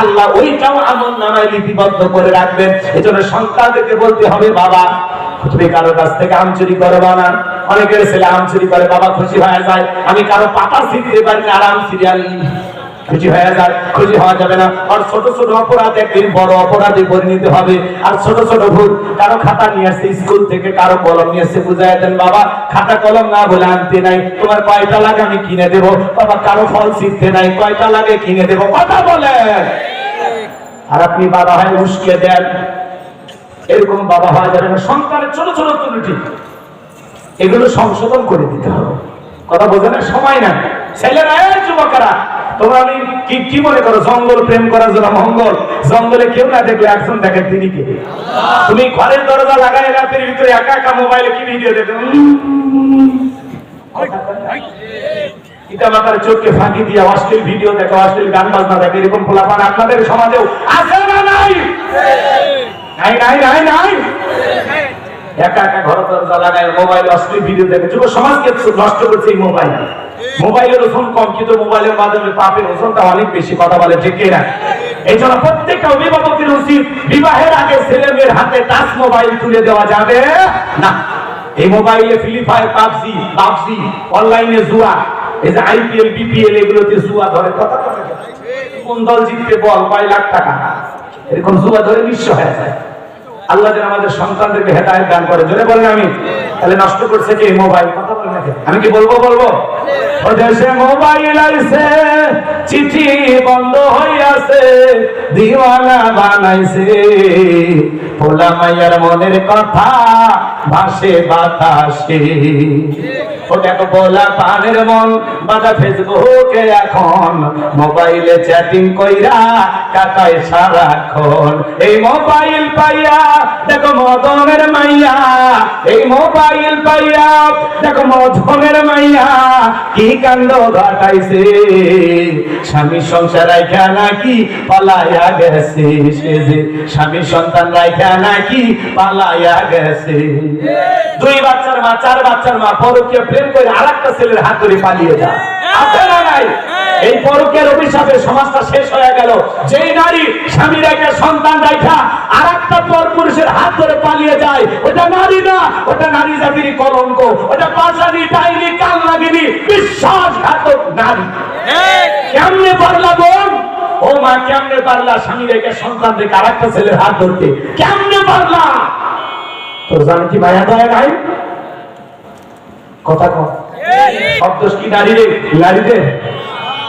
আল্লাহ ওইটাও আমল নামায় লিপিবদ্ধ করে রাখবেন। সন্তানদেরকে বলতে হবে, বাবা, তুমি কারও কাছ থেকে আম চুরি অনেকের ছেলে আম চুরি করে, বাবা, খুশি হয়ে যায়। আমি কারও পাতা ছিঁড়তে পারি না আরাম সিরিয়াল খুশি হয়ে যায়, খুশি হওয়া যাবে না। আর ছোট ছোট অপরাধ একদিন বড় অপরাধে পরিণত হবে। আর ছোট ছোট ভুল কারও খাতা নিয়ে আসছে, স্কুল থেকে কারও কলম নিয়ে আসছে বুঝাই দেন, বাবা, খাতা কলম না বলে আনতে নাই। তোমার কয়টা লাগে আমি কিনে দেবো? বাবা, কারও ফল ছিঁড়তে নাই, কয়টা লাগে কিনে দেবো? কথা বলে। আর আপনি বাবা হয় উস্কে দেন। এরকম বাবা হওয়া যাবে না। সন্তানের ছোট ছোট ত্রুটি, এগুলো সংশোধন করে দিতে হবে। কথা বোঝানোর সময় নাই। ছেলেরা যুবকেরা তোমরা কি কি মনে করো জঙ্গল প্রেম করার জন্য মঙ্গল? জঙ্গলে কেউ না দেখলে একজন দেখে তিনি কে? তুমি ঘরের দরজা লাগাই রাতের ভিতরে একা একা মোবাইলে কি ভিডিও দেখো পিতা মাতার চোখকে ফাঁকি দিয়ে অশ্লীল ভিডিও দেখো অশ্লীল গান বাজনা দেখে এরকম ফলাফল আপনাদের সমাজেও আছে না নাই? নাই নাই নাই নাই? একা একা ঘর দরজা লাগায়, মোবাইল অশ্লীল ভিডিও দেখে। যুব সমাজকে নষ্ট করছে এই মোবাইল। মোবাইলের ওজন কম, কিন্তু মোবাইলের মাধ্যমে পাপের ওজনটা অনেক বেশি, কথা বলে ঠিক না এই জন্য প্রত্যেকটা অভিভাবকের উচিত, বিবাহের আগে ছেলে মেয়ের হাতে টাচ মোবাইল তুলে দেওয়া যাবে? না। এই মোবাইলে ফ্রি ফায়ার পাবজি পাবজি, অনলাইনে জুয়া, এই যে আইপিএল বিপিএল এগুলোতে জুয়া ধরে, কথা কোন দল জিতবে বল, কয় লাখ টাকা? এরকম জুয়া ধরে নিঃস্ব হয়ে যায়। আল্লাহ যেন আমাদের সন্তানদেরকে হেদায়ত দান করে। জোরে বলেন আমি। তাহলে নষ্ট করছে কি? মোবাইল। কথা নাকি? আমি কি বলব বলব? দেশে মোবাইল আইছে, চিঠি বন্ধ হইয়াছে, দিওয়ানা বানাইছে। পোলা মাইয়ার মনের কথা ভাসে বাতাসে। ও দেখো, বলা পানের মন। ফেসবুকে এখন মোবাইলে চ্যাটিং কইরা কাটায় সারাক্ষণ। এই মোবাইল পাইয়া, দেখো, মদনের মাইয়া। এই মোবাইল পাইয়া, দেখো মদনের মাইয়া। কি কাণ্ড ঘটাইছে? স্বামী সংসার রাইখা নাকি পালাইয়া গেছে? সে যে স্বামী সন্তান রাইখা নাকি পালাইয়া গেছে। দুই বাচ্চার মা, চার বাচ্চার মা পরকে প্রেম করে আর একটা ছেলের হাত ধরে পালিয়ে যায়। আছে না নাই? এই পরকের অভিশাপে সমাজটা শেষ হয়ে গেল। যেই নারী স্বামী রেখে সন্তান রেখা আর একটা পর পুরুষের হাত ধরে পালিয়ে যায়। ওটা নারী না ওটা নারী জাতির কলঙ্ক। ওটা পাশানি ডাইনি কাল লাগিনি বিশ্বাসঘাতক নারী। কেমনে পারলা বোন? ও মা কেমনে পারলা স্বামী রেখে সন্তান রেখে আর একটা ছেলের হাত ধরতে? কেমনে পারলা? তোর জানি কি মায়া দয়া নাই? কথা কম সব দোষ কি নারীরে? নারীদের?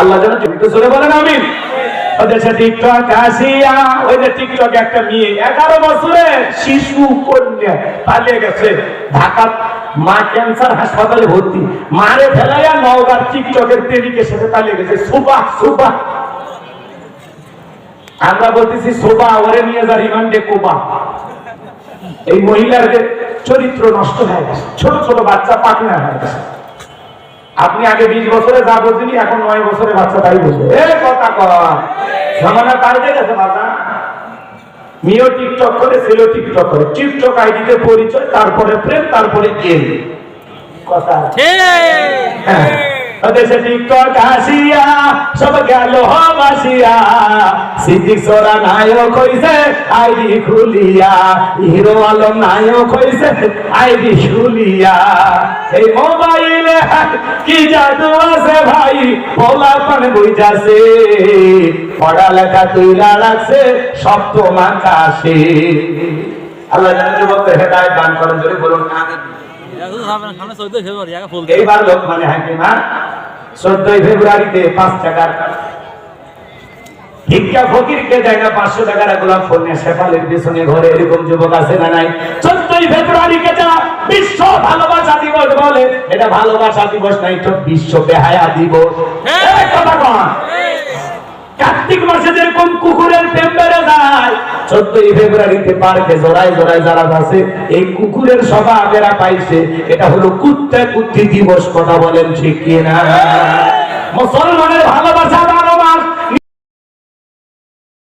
আল্লাহ যেন একটু জোরে বলেন আমিন। ওদের সাথে টিকটক আসিয়া ওই যে টিকটক একটা মেয়ে এগারো বছরে শিশু কন্যা পালিয়ে গেছে ঢাকা মা ক্যান্সার হাসপাতালে ভর্তি। মারে ফেলাইয়া নওগাঁর টিকটকের প্রেমিকের সাথে পালিয়ে গেছে। সুবা সুবা আমরা বলতেছি সোবা ওরে নিয়ে যা রিমান্ডে কোবা এই মহিলার চরিত্র নষ্ট হয়ে গেছে। ছোট ছোট বাচ্চা পাকনা হয়ে গেছে। আপনি আগে বিশ বছরে যা বলছেন এখন নয় বছরে বাচ্চা তাই বলছে। এ কথা কর। জামানা পাল্টে গেছে বাবা মেয়েও টিকটক করে ছেলেও টিকটক করে। টিকটক আইডিতে পরিচয় তারপরে প্রেম তারপরে গেম কথা হ্যাঁ। দেশে টিকটক আসিয়া সব গেল বাসিয়া সিদ্দিক সোরা নায়ক হইছে আইডি খুলিয়া। হিরো আলম নায়ক হইছে আইডি খুলিয়া এই মোবাইলে কি জাদু আছে ভাই? পোলা পান বুঝাছে পড়ালেখা তুইলা রাখছে সপ্তম আকাশে আল্লাহ জানে বলতে হেদায়ত দান করেন যদি বলুন আমিন। এইবার লোক মানে হাকিমা চোদ্দই ফেব্রুয়ারিতে পাঁচ টাকার ভিক্ষা ফকিরকে দেয় না পাঁচশো টাকার গোলাপ ফোনে শেফালের পিছনে ঘরে এরকম যুবক আছে না নাই? চোদ্দই ফেব্রুয়ারিকে যারা বিশ্ব ভালোবাসা দিবস বলে এটা ভালোবাসা দিবস নাই তো বিশ্ব বেহায়া দিবস কন। কার্তিক মাসে যেরকম কুকুরের প্রেম বেড়ে যায় চোদ্দই ফেব্রুয়ারিতে পার্কে জোড়ায় জোড়ায় যারা আছে, এই কুকুরের সভা আগেরা পাইছে। এটা হলো কুত্তে কুত্তি দিবস, কথা বলেন ঠিক কিনা? মুসলমানের ভালোবাসা